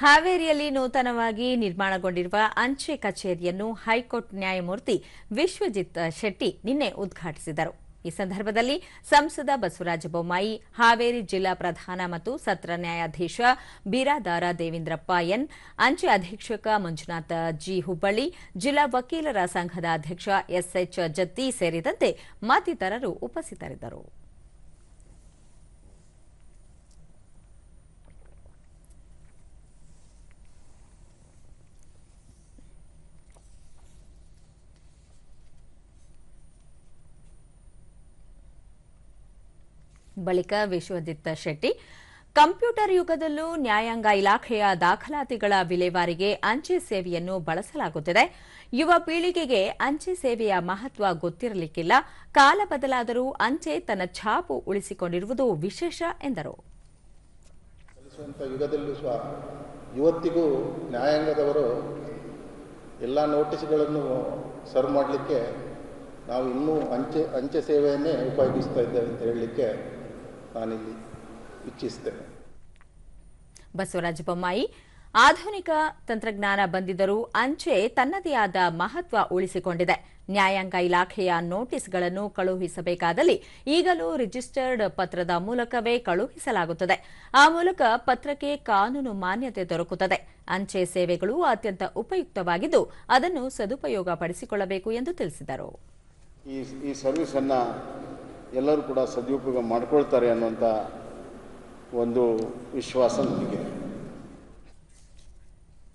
ಹಾವೇರಿಯಲ್ಲಿ ನೂತನವಾಗಿ ನಿರ್ಮಾಣಗೊಂಡಿರುವ ಅಂಚೆ ಕಚೇರಿಯನ್ನು ಹೈಕೋರ್ಟ್ ನ್ಯಾಯಮೂರ್ತಿ ವಿಶ್ವಜಿತ್ ಶೆಟ್ಟಿ ನಿನ್ನೆ ಉದ್ಘಾಟಿಸಿದರು. ಈ ಸಂದರ್ಭದಲ್ಲಿ ಸಂಸದ ಬಸವರಾಜ ಬೊಮ್ಮಾಯಿ, ಹಾವೇರಿ ಜಿಲ್ಲಾ ಪ್ರಧಾನ ಮತ್ತು ಸತ್ರ ನ್ಯಾಯಾಧೀಶ ಬಿರಾದಾರ ದೇವೇಂದ್ರಪ್ಪ ಎನ್, ಅಂಚೆ ಅಧೀಕ್ಷಕ ಮಂಜುನಾಥ ಜಿ ಹುಬ್ಬಳ್ಳಿ, ಜಿಲ್ಲಾ ವಕೀಲರ ಸಂಘದ ಅಧ್ಯಕ್ಷ ಎಸ್ಎಚ್ ಜತ್ತಿ ಸೇರಿದಂತೆ ಮತ್ತಿತರರು ಉಪಸ್ಥಿತರಿದ್ದರು. ಬಳಿಕ ವಿಶ್ವಜಿತ್ ಶೆಟ್ಟಿ, ಕಂಪ್ಯೂಟರ್ ಯುಗದಲ್ಲೂ ನ್ಯಾಯಾಂಗ ಇಲಾಖೆಯ ದಾಖಲಾತಿಗಳ ವಿಲೇವಾರಿಗೆ ಅಂಚೆ ಸೇವೆಯನ್ನು ಬಳಸಲಾಗುತ್ತಿದೆ. ಯುವ ಪೀಳಿಗೆಗೆ ಅಂಚೆ ಸೇವೆಯ ಮಹತ್ವ ಗೊತ್ತಿರಲಿಕ್ಕಿಲ್ಲ. ಕಾಲ ಬದಲಾದರೂ ಅಂಚೆ ತನ್ನ ಛಾಪು ಉಳಿಸಿಕೊಂಡಿರುವುದು ವಿಶೇಷ ಎಂದರು. ಇವತ್ತಿಗೂ ನ್ಯಾಯಾಂಗದವರು ಎಲ್ಲ ನೋಟಿಸ್ಗಳನ್ನು ಸರ್ವ್ ಮಾಡಲಿಕ್ಕೆ ನಾವು ಇನ್ನೂ ಅಂಚೆ ಅಂಚೆ ಸೇವೆಯನ್ನೇ ಉಪಯೋಗಿಸ್ತಾ ಇದ್ದೇವೆ ಅಂತ ಹೇಳಲಿಕ್ಕೆ ನಾನಿಲ್ಲಿ ಇಚ್ಛಿಸ್ತೇನೆ. ಬಸವರಾಜ ಬೊಮ್ಮಾಯಿ ಆಧುನಿಕ ತಂತ್ರಜ್ಞಾನ ಬಂದಿದ್ದರೂ ಅಂಚೆ ತನ್ನದೇ ಆದ ಮಹತ್ವ ಉಳಿಸಿಕೊಂಡಿದೆ. ನ್ಯಾಯಾಂಗ ಇಲಾಖೆಯ ನೋಟಿಸ್ಗಳನ್ನು ಕಳುಹಿಸಬೇಕಾದಲ್ಲಿ ಈಗಲೂ ರಿಜಿಸ್ಟರ್ಡ್ ಪತ್ರದ ಮೂಲಕವೇ ಕಳುಹಿಸಲಾಗುತ್ತದೆ. ಆ ಮೂಲಕ ಪತ್ರಕ್ಕೆ ಕಾನೂನು ಮಾನ್ಯತೆ ದೊರಕುತ್ತದೆ. ಅಂಚೆ ಸೇವೆಗಳು ಅತ್ಯಂತ ಉಪಯುಕ್ತವಾಗಿದ್ದು ಅದನ್ನು ಸದುಪಯೋಗ ಪಡಿಸಿಕೊಳ್ಳಬೇಕು ಎಂದು ತಿಳಿಸಿದರು. ಈ ಈ ಸರ್ವಿಸನ್ನು ಎಲ್ಲರೂ ಕೂಡ ಸದುಪಯೋಗ ಮಾಡ್ಕೊಳ್ತಾರೆ ಅನ್ನುವಂಥ ಒಂದು ವಿಶ್ವಾಸ ನನಗಿದೆ